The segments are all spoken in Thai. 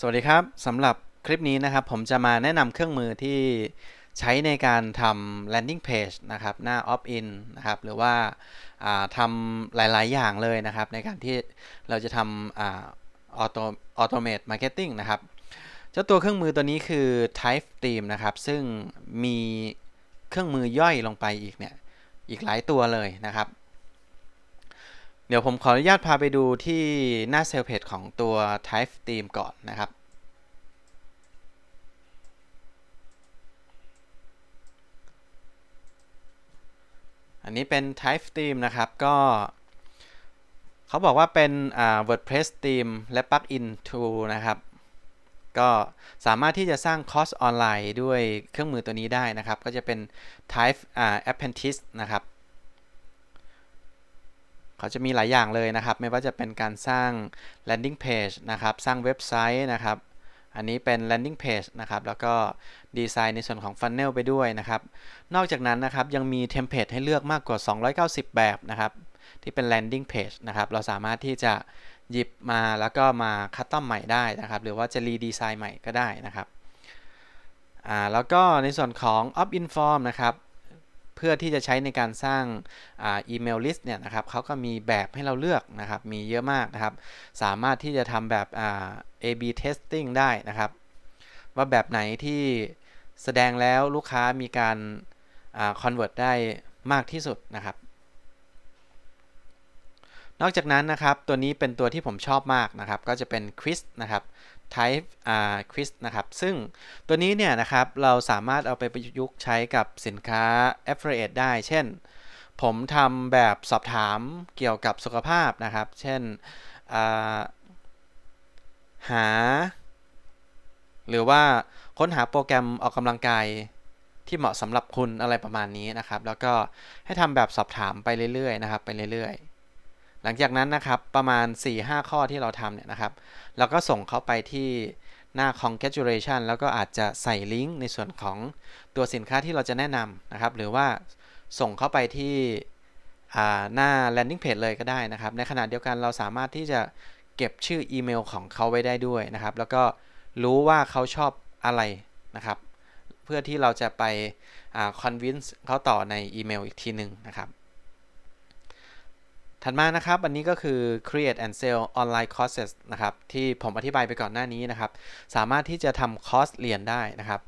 สวัสดีครับสำหรับคลิปนี้นะครับ ผมจะมาแนะนำเครื่องมือที่ใช้ในการทำ landing page นะครับ หน้า opt-in นะครับ หรือว่าทำหลาย ๆ อย่างเลยนะครับ ในการที่เราจะทำ auto automate marketing นะครับเจ้าตัวเครื่องมือตัวนี้คือ type theme นะครับ ซึ่งมีเครื่องมือย่อยลงไปอีกเนี่ย อีกหลายตัวเลยนะครับ เดี๋ยวผมขออนุญาตพาไปดูที่หน้าเซลล์เพจของตัว type theme ก่อนนะครับอันนี้เป็น type theme นะครับ ก็เขาบอกว่าเป็นอ่า WordPress theme และ plugin tool นะครับ ก็สามารถที่จะสร้างคอร์สออนไลน์ด้วยเครื่องมือตัวนี้ได้นะครับ ก็จะเป็น type อ่า apprentice นะครับ เขาจะมีหลายอย่างเลยนะครับ ไม่ว่าจะเป็นการสร้าง landing page นะครับ สร้างเว็บไซต์นะครับ อันนี้เป็น landing page นะครับ แล้วก็ดีไซน์ในส่วนของ funnel ไปด้วยนะครับ นอกจากนั้นนะครับ ยังมีเทมเพลตให้เลือกมากกว่า 290 แบบนะครับ ที่เป็น landing page นะครับ เราสามารถที่จะหยิบมาแล้วก็มาคัสตอมใหม่ได้นะครับ หรือว่าจะรีดีไซน์ใหม่ก็ได้นะครับ อ่า แล้วก็ในส่วนของ opt-in form นะครับ เพื่อที่จะใช้ในการสร้างอีเมลลิสต์เนี่ยนะครับเขาก็มีแบบให้เราเลือกนะครับ มีเยอะมากนะครับ สามารถที่จะทำแบบ A/B testing ได้นะครับ ว่าแบบไหนที่แสดงแล้วลูกค้ามีการ convert ได้มากที่สุดนะครับ นอกจากนั้นนะครับ ตัวนี้เป็นตัวที่ผมชอบมากนะครับ ก็จะเป็น quiz นะครับ type quiz นะครับ ซึ่งตัวนี้เนี่ยนะครับเราสามารถเอาไปประยุกต์ใช้กับสินค้า affiliate ได้ เช่น ผมทำแบบสอบถามเกี่ยวกับสุขภาพนะครับ เช่น หา หรือว่าค้นหาโปรแกรมออกกำลังกายที่เหมาะสำหรับคุณอะไรประมาณนี้นะครับ แล้วก็ให้ทำแบบสอบถามไปเรื่อยๆนะครับ ไปเรื่อยๆ หลังจากนั้นนะครับประมาณ 4-5 ข้อที่เราทำเนี่ยนะครับเราก็ส่งเขาไปที่หน้า congratulation แล้วก็อาจจะใส่ลิงก์ในส่วนของตัวสินค้าที่เราจะแนะนำนะครับ หรือว่าส่งเข้าไปที่หน้า landing page เลยก็ได้นะครับ ในขณะเดียวกันเราสามารถที่จะเก็บชื่ออีเมลของเขาไว้ได้ด้วยนะครับ แล้วก็รู้ว่าเขาชอบอะไรนะครับ เพื่อที่เราจะไป convince เขาต่อในอีเมลอีกทีหนึ่งนะครับ ถัดมานะครับอันนี้ก็คือ create and sell online courses นะครับที่ผมอธิบายไปก่อนหน้านี้นะครับ สามารถที่จะทำคอร์สเรียนได้นะครับ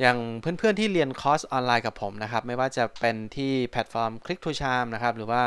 อย่างเพื่อนๆที่เรียนคอร์สออนไลน์กับผมนะครับ ไม่ว่าจะเป็นที่แพลตฟอร์ม Click to Charm นะครับ หรือว่า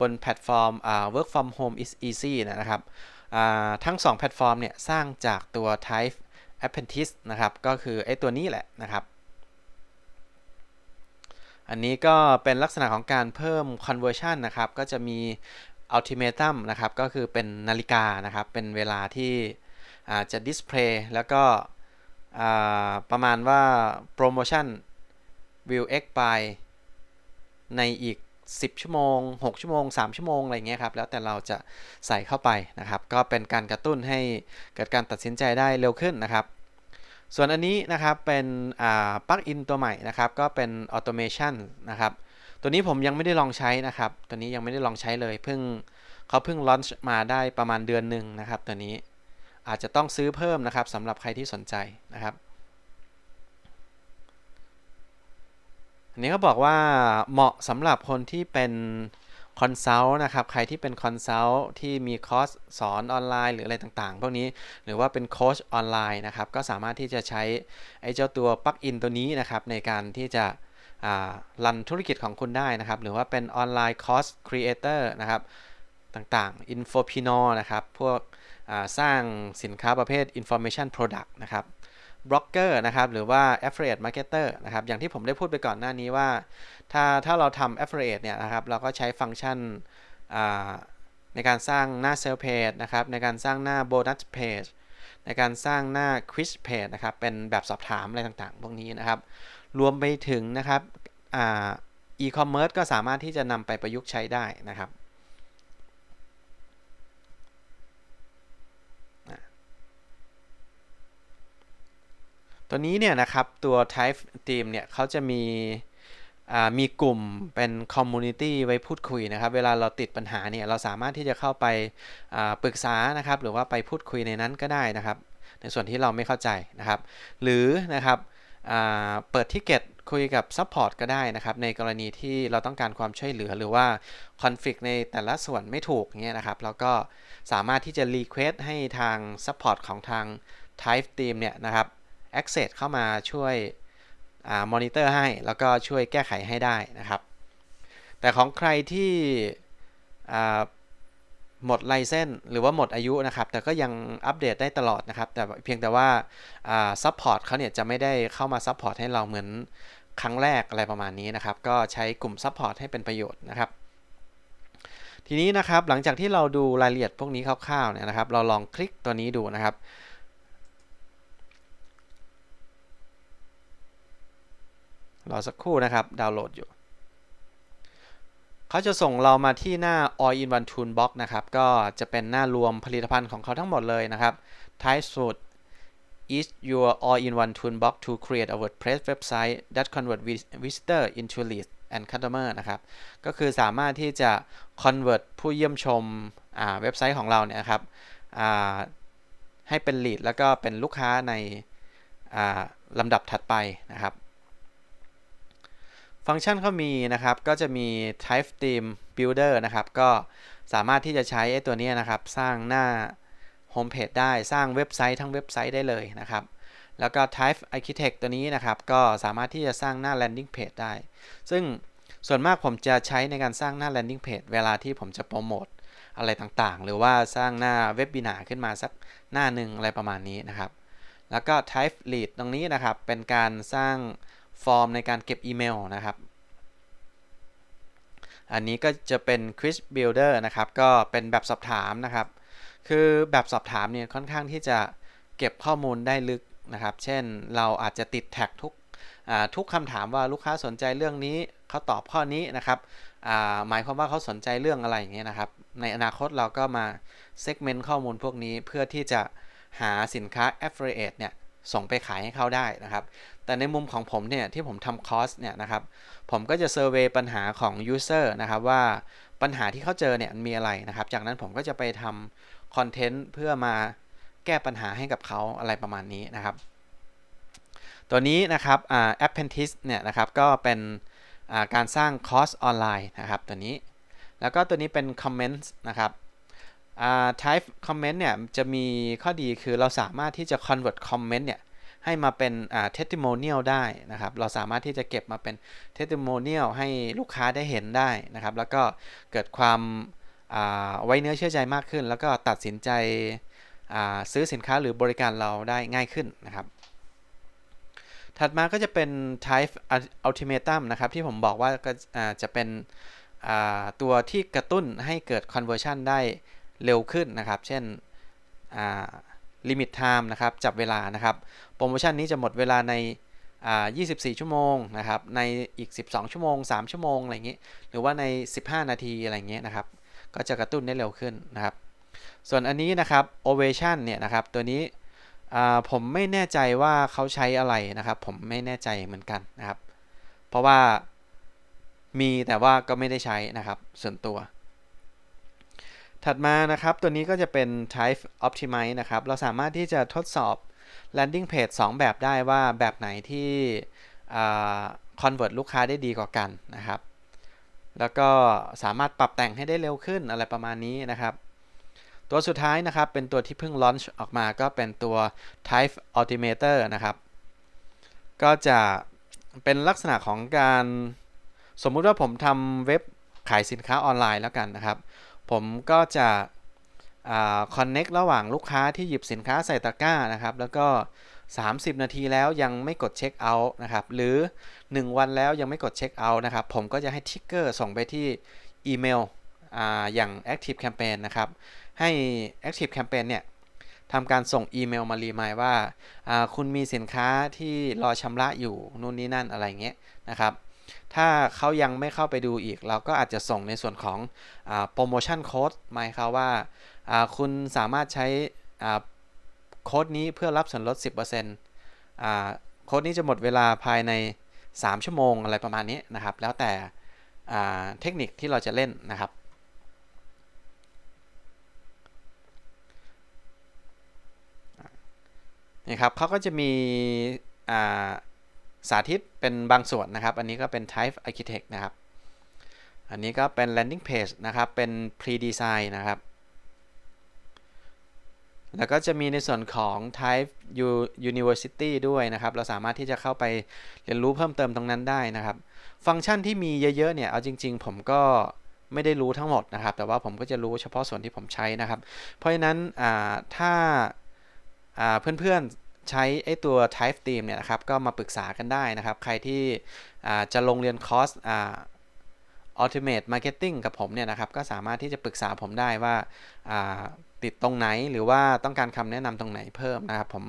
บนแพลตฟอร์ม work from home is easy นะครับทั้ง 2 แพลตฟอร์มเนี่ยสร้างจากตัว type apprentice นะครับ ก็คือไอ้ตัวนี้แหละนะครับ อันนี้ก็เป็นลักษณะของการเพิ่ม conversion นะครับ ก็จะมี ultimatum นะครับ ก็คือเป็นนาฬิกานะครับ เป็นเวลาที่จะ display แล้วก็ประมาณว่า promotion will expire ในอีก 10 ชั่วโมง 6 ชั่วโมง 3 ชั่วโมง อะไรเงี้ยครับ แล้วแต่เราจะใส่เข้าไปนะครับ ก็เป็นการกระตุ้นให้เกิดการตัดสินใจได้เร็วขึ้นนะครับ ส่วนอันนี้นะครับเป็นปลั๊กอินตัวใหม่นะครับก็เป็น automation นะครับตัวนี้ผมยังไม่ได้ลองใช้นะครับตัวนี้ยังไม่ได้ลองใช้เลยเพิ่งเขาเพิ่งลอนช์มาได้ประมาณเดือนหนึ่งนะครับตัวนี้อาจจะต้องซื้อเพิ่มนะครับสำหรับใครที่สนใจนะครับอันนี้เขาบอกว่าเหมาะสำหรับคนที่เป็น คอนซัลท์นะครับ ใครที่เป็นคอนซัลท์ที่มีคอร์สสอนออนไลน์หรืออะไรต่างๆ พวกนี้หรือว่าเป็นโค้ชออนไลน์นะครับ ก็สามารถที่จะใช้ไอ้เจ้าตัวปลั๊กอินตัวนี้นะครับ ในการที่จะรันธุรกิจของคุณได้นะครับ หรือว่าเป็นออนไลน์คอร์สครีเอเตอร์นะครับต่างๆ Infopreneur นะครับ พวกสร้างสินค้าประเภท information product นะครับ บล็อกเกอร์นะครับหรือว่า affiliate marketer นะครับอย่างที่ผมได้พูดไปก่อนหน้านี้ว่า ถ้าถ้าเราทำ affiliate เนี่ยนะครับเราก็ใช้ฟังก์ชันในการสร้างหน้า sell page นะครับในการสร้างหน้า bonus page ในการสร้างหน้า quiz page นะครับเป็นแบบสอบถามอะไรต่างๆ พวกนี้นะครับ รวมไปถึงนะครับ e-commerce ก็สามารถที่จะนำไปประยุกต์ใช้ได้นะครับ ตัวนี้เนี่ยนะครับตัว type team เนี่ยเขาจะมีมีกลุ่มเป็น community ไว้พูดคุยนะครับ เวลาเราติดปัญหาเนี่ยเราสามารถที่จะเข้าไปปรึกษานะครับ หรือว่าไปพูดคุยในนั้นก็ได้นะครับ ในส่วนที่เราไม่เข้าใจนะครับ หรือนะครับเปิดทิเก็ตคุยกับซัพพอร์ตก็ได้นะครับ ในกรณีที่เราต้องการความช่วยเหลือหรือว่าคอนฟ lict ในแต่ละส่วนไม่ถูกเงี้ยนะครับเราก็สามารถที่จะรีเควสให้ทางซัพพอร์ตของทาง Type Team เนี่ยนะครับ access เข้ามาช่วยมอนิเตอร์ให้ แล้วก็ช่วยแก้ไขให้ได้นะครับ แต่ของใครที่หมดไลเซนหรือว่าหมดอายุนะครับ แต่ก็ยังอัปเดตได้ตลอดนะครับ แต่เพียงแต่ว่าซัพพอร์ตเขาเนี่ยจะไม่ได้เข้ามาซัพพอร์ตให้เราเหมือนครั้งแรกอะไรประมาณนี้นะครับ ก็ใช้กลุ่มซัพพอร์ตให้เป็นประโยชน์นะครับ ทีนี้นะครับหลังจากที่เราดูรายละเอียดพวกนี้คร่าวๆเนี่ยนะครับ เราลองคลิกตัวนี้ดูนะครับ รอสักครู่นะครับ ดาวน์โหลดอยู่ เขาจะส่งเรามาที่หน้า All in One Toolbox นะครับ ก็จะเป็นหน้ารวมผลิตภัณฑ์ของเขาทั้งหมดเลยนะครับ Type Suit is your all-in-one toolbox to create a WordPress website that convert visitor into leads and customer นะครับ ก็คือสามารถที่จะ convert ผู้เยี่ยมชมเว็บไซต์ของเราเนี่ยครับให้เป็น lead แล้วก็เป็นลูกค้าในลำดับถัดไปนะครับ ฟังก์ชันเขามีนะครับ ก็จะมี type theme builder นะครับ ก็สามารถที่จะใช้ไอ้ตัวนี้นะครับ สร้างหน้าโฮมเพจได้ สร้างเว็บไซต์ทั้งเว็บไซต์ได้เลยนะครับ แล้วก็ type architect ตัวนี้นะครับ ก็สามารถที่จะสร้างหน้า landing page ได้ ซึ่งส่วนมากผมจะใช้ในการสร้างหน้า landing page เวลาที่ผมจะโปรโมทอะไรต่างๆ หรือว่าสร้างหน้าเว็บบินาขึ้นมาสักหน้าหนึ่งอะไรประมาณนี้นะครับ แล้วก็ type lead ตรงนี้นะครับ เป็นการสร้าง ฟอร์มในการเก็บอีเมลนะครับ อันนี้ก็จะเป็น quiz builder นะครับ ก็เป็นแบบสอบถามนะครับ คือแบบสอบถามเนี่ยค่อนข้างที่จะเก็บข้อมูลได้ลึกนะครับ เช่นเราอาจจะติดแท็กทุกทุกคำถามว่าลูกค้าสนใจเรื่องนี้เขาตอบข้อนี้นะครับหมายความว่าเขาสนใจเรื่องอะไรอย่างเงี้ยนะครับ ในอนาคตเราก็มาเซกเมนต์ข้อมูลพวกนี้เพื่อที่จะหาสินค้า affiliate เนี่ย ส่งไปขายให้เขาได้นะครับ แต่ในมุมของผมเนี่ยที่ผมทำคอร์สเนี่ยนะครับ ผมก็จะเซอร์เวยปัญหาของ User นะครับว่าปัญหาที่เขาเจอเนี่ยมีอะไรนะครับ จากนั้นผมก็จะไปทำคอนเทนต์เพื่อมาแก้ปัญหาให้กับเขาอะไรประมาณนี้นะครับ ตัวนี้นะครับ Apprentice เนี่ยนะครับก็เป็นการสร้างคอร์สออนไลน์นะครับตัวนี้ แล้วก็ตัวนี้เป็น Comments นะครับ type comment เนี่ยจะมีข้อดีคือเราสามารถที่จะ convert comment เนี่ยให้มาเป็น testimonial ได้นะครับ เราสามารถที่จะเก็บมาเป็น testimonial ให้ลูกค้าได้เห็นได้นะครับ แล้วก็เกิดความไว้เนื้อเชื่อใจมากขึ้น แล้วก็ตัดสินใจซื้อสินค้าหรือบริการเราได้ง่ายขึ้นนะครับ ถัดมาก็จะเป็น type ultimatum นะครับที่ผมบอกว่าก็จะเป็นตัวที่กระตุ้นให้เกิด conversion ได้ เร็วขึ้นนะครับ เช่นลิมิตไทม์นะครับ จับเวลานะครับ โปรโมชั่นนี้จะหมดเวลาใน 24 ชั่วโมงนะครับ ในอีก 12 ชั่วโมง 3 ชั่วโมงอะไรอย่างนี้ หรือว่าใน 15 นาทีอะไรอย่างเงี้ยนะครับ ก็จะกระตุ้นได้เร็วขึ้นนะครับ ส่วนอันนี้นะครับ ovation เนี่ยนะครับ ตัวนี้ผมไม่แน่ใจว่าเขาใช้อะไรนะครับ ผมไม่แน่ใจเหมือนกันนะครับ เพราะว่ามีแต่ว่าก็ไม่ได้ใช้นะครับ ส่วนตัว ถัดมานะครับ ตัวนี้ก็จะเป็น type optimize นะครับ เราสามารถที่จะทดสอบ landing page 2 แบบได้ว่าแบบไหนที่ convert ลูกค้าได้ดีกว่ากันนะครับ แล้วก็สามารถปรับแต่งให้ได้เร็วขึ้นอะไรประมาณนี้นะครับ ตัวสุดท้ายนะครับ เป็นตัวที่เพิ่ง launch ออกมาก็เป็นตัว type automator นะครับ ก็จะเป็นลักษณะของการ สมมุติว่าผมทำเว็บขายสินค้าออนไลน์แล้วกันนะครับ ผมก็จะคอนเน็กระหว่างลูกค้าที่หยิบสินค้าใส่ตะกร้านะครับ แล้วก็ 30 นาทีแล้วยังไม่กดเช็คเอาท์นะครับ หรือ 1 วันแล้วยังไม่กดเช็คเอาท์นะครับ ผมก็จะให้ทิกเกอร์ส่งไปที่อีเมลออย่าง Active Campaign นะครับ ให้ Active Campaign เนี่ยทำการส่งอีเมลมารีมายว่า คุณมีสินค้าที่รอชำระอยู่นู่นนี่นั่นอะไรเงี้ยนะครับ ถ้าเขายังไม่เข้าไปดูอีก เราก็อาจจะส่งในส่วนของโปรโมชั่นโค้ดหมายครับว่าคุณสามารถใช้โค้ดนี้เพื่อรับส่วนลด 10%โค้ดนี้จะหมดเวลาภายใน 3 ชั่วโมงอะไรประมาณนี้นะครับ แล้วแต่เทคนิคที่เราจะเล่นนะครับนะครับเขาก็จะมีอ่า สาธิตเป็นบางส่วนนะครับ อันนี้ก็เป็น type architect นะครับ อันนี้ก็เป็น landing page นะครับ เป็น pre-design นะครับ แล้วก็จะมีในส่วนของ type university ด้วยนะครับ เราสามารถที่จะเข้าไปเรียนรู้เพิ่มเติมตรงนั้นได้นะครับ ฟังก์ชันที่มีเยอะๆเนี่ย เอาจริง ๆ ผมก็ไม่ได้รู้ทั้งหมดนะครับ แต่ว่าผมก็จะรู้เฉพาะส่วนที่ผมใช้นะครับ เพราะฉะนั้นถ้าเพื่อนๆ ใช้ไอ้ตัว type theme เนี่ยนะครับ ก็มาปรึกษากันได้นะครับ ใครที่จะลงเรียนคอร์สอ่า Ultimate Marketing กับผมเนี่ยนะครับ ก็สามารถที่จะปรึกษาผมได้ว่าาติดตรงไหนหรือว่าต้องการคำแนะนำตรงไหนเพิ่มนะครับ ผม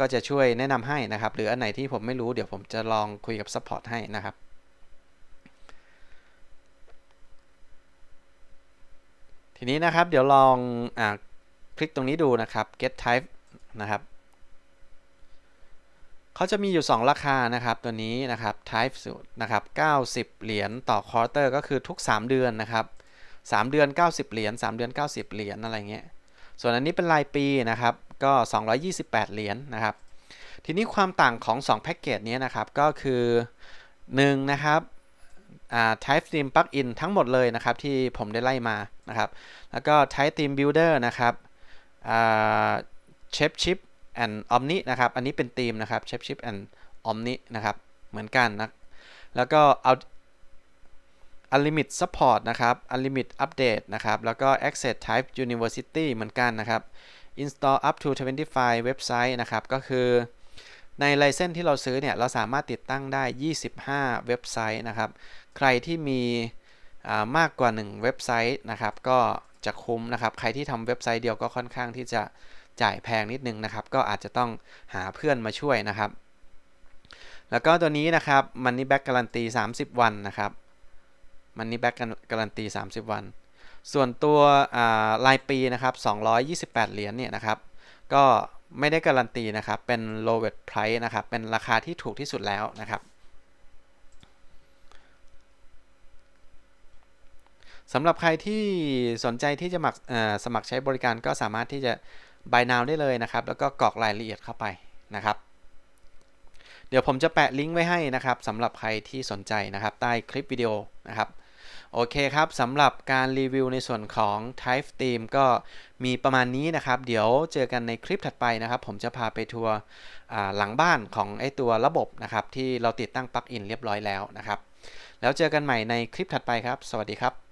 ก็จะช่วยแนะนำให้นะครับ หรืออันไหนที่ผมไม่รู้เดี๋ยวผมจะลองคุยกับ Support ให้นะครับทีนี้นะครับเดี๋ยวลองอคลิกตรงนี้ดูนะครับ get type นะครับ เขาจะมีอยู่ 2 ราคานะครับตัวนี้นะครับ type สูตรนะครับ90 เหรียญต่อ quarter ก็คือทุก 3 เดือนนะครับ 3 เดือน 90 เหรียญ3เดือน 90 เหรียญอะไรเงี้ยส่วนอันนี้เป็นรายปีนะครับก็ 228 เหรียญนะครับ ทีนี้ความต่างของ 2 แพ็กเกจนี้นะครับก็คือ1นะครับ type theme plugin ทั้งหมดเลยนะครับ ที่ผมได้ไล่มานะครับ แล้วก็ type theme builder นะครับ shape chip and omni นะครับ อันนี้เป็นธีมนะครับ shape chip and omni นะครับ เหมือนกันนะ แล้วก็เอา unlimit support นะครับ unlimit update นะครับ แล้วก็ access type university เหมือนกันนะครับ install up to 25เว็บไซต์นะครับ ก็คือในไลเซนที่เราซื้อเนี่ย เราสามารถติดตั้งได้ 25 เว็บไซต์นะครับ ใครที่มีมากกว่า 1 เว็บไซต์นะครับ ก็จะคุ้มนะครับ ใครที่ทำเว็บไซต์เดียวก็ค่อนข้างที่จะ จ่ายแพงนิดนึงนะครับ ก็อาจจะต้องหาเพื่อนมาช่วยนะครับ แล้วก็ตัวนี้นะครับ Money Back การันตี 30 วันนะครับ Money Back การันตี 30 วัน ส่วนตัวรายปีนะครับ228 เหรียญเนี่ยนะครับ ก็ไม่ได้การันตีนะครับ เป็น lowest price นะครับ เป็นราคาที่ถูกที่สุดแล้วนะครับสำหรับใครที่สนใจที่จะสมัครใช้บริการก็สามารถที่จะ buy now ได้เลยนะครับ แล้วก็กรอกรายละเอียดเข้าไปนะครับ เดี๋ยวผมจะแปะลิงก์ไว้ให้นะครับสำหรับใครที่สนใจนะครับ ใต้คลิปวิดีโอนะครับโอเคครับสำหรับการรีวิวในส่วนของ Type Theme ก็มีประมาณนี้นะครับ เดี๋ยวเจอกันในคลิปถัดไปนะครับ ผมจะพาไปทัวร์หลังบ้านของไอตัวระบบนะครับ ที่เราติดตั้งปลั๊กอินเรียบร้อยแล้วนะครับ แล้วเจอกันใหม่ในคลิปถัดไปครับ สวัสดีครับ